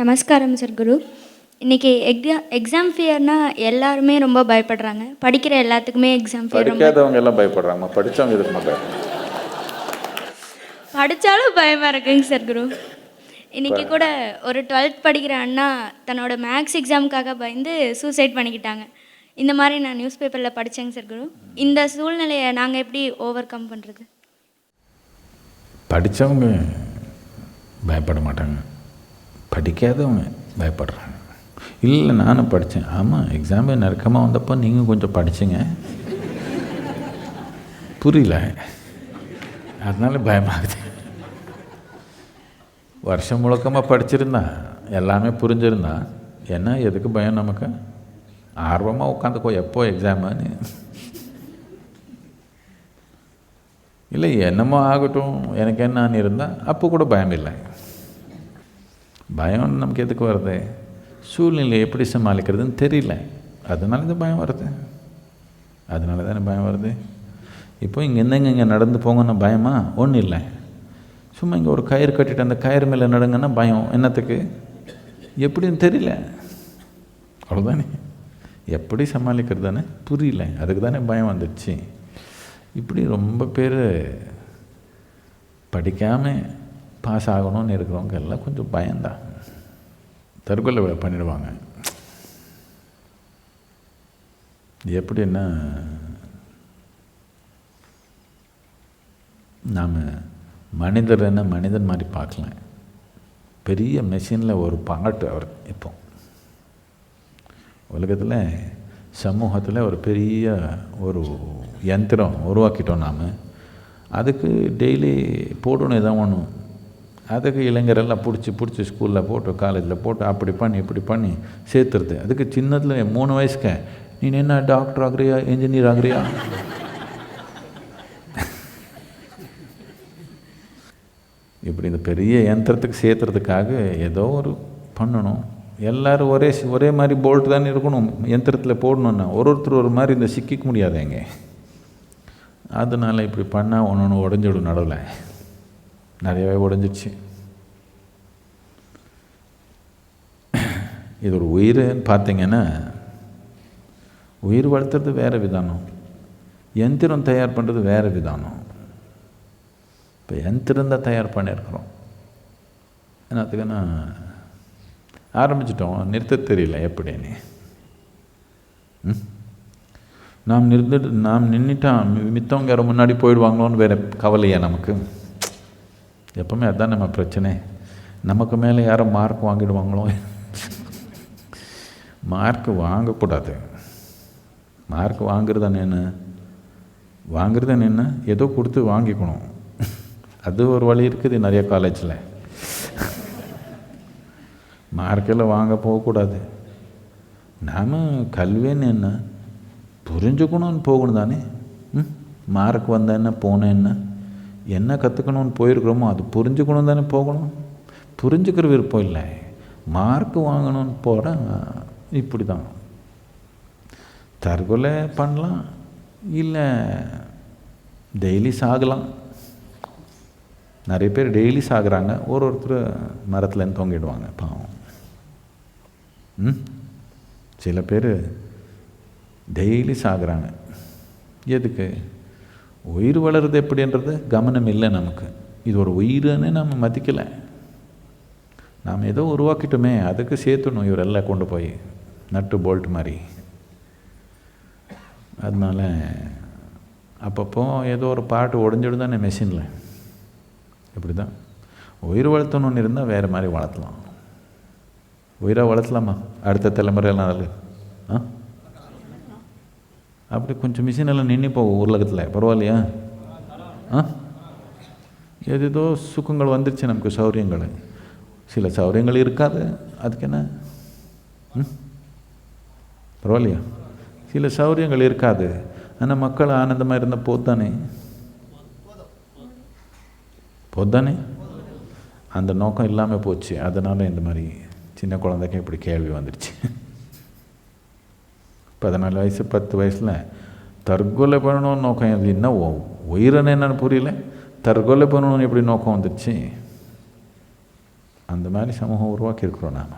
நமஸ்காரம் சார் குரு. இன்னைக்கு எக்ஸா எக்ஸாம் ஃபியர்னா எல்லாருமே ரொம்ப பயப்படுறாங்க. படிக்கிற எல்லாத்துக்குமே எக்ஸாம் ஃபியர் படிக்காதவங்க எல்லாம் பயப்படுறாங்க. படித்தவங்க எதுக்கு மாட்டாங்க படித்தாலும் பயமாக இருக்குங்க சார் குரு. இன்னைக்கு கூட ஒரு டுவெல்த் படிக்கிற அண்ணா தன்னோட மேக்ஸ் எக்ஸாமுக்காக பயந்து சூசைட் பண்ணிக்கிட்டாங்க. இந்த மாதிரி நான் நியூஸ் பேப்பரில் படித்தேங்க சார் குரு. இந்த சூழ்நிலையை நாங்கள் எப்படி ஓவர் கம் பண்ணுறது படித்தவங்க பயப்பட மாட்டாங்க. படிக்காதவங்க பயப்படுறாங்க. இல்லை நானும் படித்தேன் ஆமாம் எக்ஸாமு நெருக்கமாக வந்தப்போ நீங்கள் கொஞ்சம் படிச்சுங்க. புரியல. அதனால பயமாகுது. வருஷம் முழுக்கமாக படிச்சிருந்தா எல்லாமே புரிஞ்சிருந்தா என்ன எதுக்கு பயம் நமக்கு? ஆர்வமாக உட்காந்துக்கோ எப்போ எக்ஸாமுன்னு இல்லை என்னமோ ஆகட்டும் எனக்கு என்னன்னு இருந்தால் அப்போ கூட பயம் இல்லை பயம் நமக்கு எதுக்கு வருது? சூழ்நிலையை எப்படி சமாளிக்கிறதுன்னு தெரியல. அதனால இந்த பயம் வருது. அதனால தானே பயம் வருது. இப்போ இங்கே என்னங்க இங்கே நடந்து போங்கன்னா பயமா? ஒன்றும் இல்லை. சும்மா இங்கே ஒரு கயிறு கட்டிட்டு அந்த கயிறு மேலே நடுங்கன்னா பயம். என்னத்துக்கு? எப்படின்னு தெரியல. அவ்வளோதானே எப்படி சமாளிக்கிறது தானே புரியல. அதுக்கு தானே பயம் வந்துடுச்சு. இப்படி ரொம்ப பேர் படிக்காமல் பாஸ் ஆகணும்னு இருக்கிறவங்க எல்லாம் கொஞ்சம் பயந்தான் தற்கொலை விட பண்ணிடுவாங்க. எப்படின்னா நாம் மனிதர் என்ன மனிதன் மாதிரி பார்க்கலாம். பெரிய மெஷினில் ஒரு பாட்டு அவர் இப்போ. உலகத்தில் சமூகத்தில் ஒரு பெரிய ஒரு யந்திரம் உருவாக்கிட்டோம் நாம். அதுக்கு டெய்லி போடணும் எதாவது ஒன்று அதுக்கு இளைஞரெல்லாம் பிடிச்சி பிடிச்சி ஸ்கூலில் போட்டு காலேஜில் போட்டு அப்படி பண்ணி இப்படி பண்ணி சேர்த்துருது அதுக்கு சின்னதில் மூணு வயசுக்கு நீ என்ன டாக்டர் ஆகுறியா இன்ஜினியர் ஆகுறியா? இப்படி இந்த பெரிய யந்திரத்துக்கு சேர்த்துறதுக்காக ஏதோ ஒரு பண்ணணும். எல்லோரும் ஒரே ஒரே மாதிரி போல்ட் தானே இருக்கணும் யந்திரத்தில் போடணுன்னா ஒரு ஒருத்தர் ஒரு மாதிரி இந்த சிக்கிக்க முடியாதுங்க அதனால் இப்படி பண்ணால் ஒன்று ஒன்று உடஞ்சிடும் நடுவில். நிறையவே உடஞ்சிடுச்சு. இது ஒரு உயிர்னு பார்த்தீங்கன்னா உயிர் வளர்த்துறது வேறு விதானம். எந்திரம் தயார் பண்ணுறது வேறு விதானம். இப்போ எந்திரம் தான் தயார் பண்ணியிருக்கிறோம். என்னத்துக்குன்னா ஆரம்பிச்சிட்டோம். நிறுத்த தெரியல எப்படின்னு. ம்? நாம் நிறுத்துட்டு நாம் நின்றுட்டான் மித்தவங்க யாரும் முன்னாடி போயிடுவாங்களோன்னு வேறு கவலையா நமக்கு? எப்பவுமே அதுதான் நம்ம பிரச்சனை. நமக்கு மேலே யாரும் மார்க் வாங்கிடுவாங்களோ? மார்க் வாங்கக்கூடாது. மார்க் வாங்குறது என்ன வாங்குறது என்ன ஏதோ கொடுத்து வாங்கிக்கணும். அது ஒரு வழி இருக்குது நிறைய காலேஜில். மார்க்கில் வாங்க போகக்கூடாது. நாம் கல்வின்னு என்ன புரிஞ்சுக்கணும்னு போகணும் தானே? ம்? மார்க் வந்தேன்னா என்ன? என்ன? என்ன கற்றுக்கணும்னு போயிருக்கிறோமோ அது புரிஞ்சுக்கணும் தானே போகணும். புரிஞ்சுக்கிற விருப்பம் இல்லை. மார்க் வாங்கணும்னு போட இப்படி தான் தற்கொலை பண்ணலாம் இல்லை டெய்லி சாகலாம். நிறைய பேர் டெய்லி சாகுறாங்க ஒரு ஒருத்தர் மரத்துலேருந்து தொங்கிடுவாங்க பாவம். ம்? சில பேர் டெய்லி சாகுறாங்க. எதுக்கு? உயிர் வளருது எப்படின்றது கவனம் இல்லை நமக்கு. இது ஒரு உயிர்னு நம்ம மதிக்கலை. நாம் ஏதோ உருவாக்கிட்டோமே அதுக்கு சேர்த்துணும் இவரெல்லாம் கொண்டு போய் நட்டு போல்ட் மாதிரி. அதனால் அப்பப்போ ஏதோ ஒரு பாட்டு உடஞ்சிடும் தானே மெஷினில் இப்படி தான் உயிர் வளர்த்தணுன்னு இருந்தால் வேறு மாதிரி வளர்த்தலாம். உயிராக வளர்த்தலாமா? அடுத்த தலைமுறையெல்லாம் அதில். ஆ? அப்படி கொஞ்சம் மிஷின் எல்லாம் நின்று போகும் உருளகத்தில் பரவாயில்லையா? ஆ? ஏதேதோ சுக்கங்கள் வந்துருச்சு நமக்கு சௌரியங்கள். சில சௌரியங்கள் இருக்காது. அதுக்கு என்ன? ம்? பரவாயில்லையா? சில சௌரியங்கள் இருக்காது. ஆனால் மக்கள் ஆனந்தமாக இருந்த போதானே போதானே அந்த நோக்கம் இல்லாமல் போச்சு. அதனால் இந்த மாதிரி சின்ன குழந்தைக்கு இப்படி கேள்வி வந்துடுச்சு பதினாலு வயசு பத்து வயசில் தற்கொலை பண்ணணும்னு நோக்கம் அப்படின்னா என்ன உயிரன்னு என்னன்னு புரியல. தற்கொலை பண்ணணும்னு எப்படி நோக்கம் வந்துடுச்சு அந்த மாதிரி சமூகம் உருவாக்கியிருக்கிறோம் நாம்.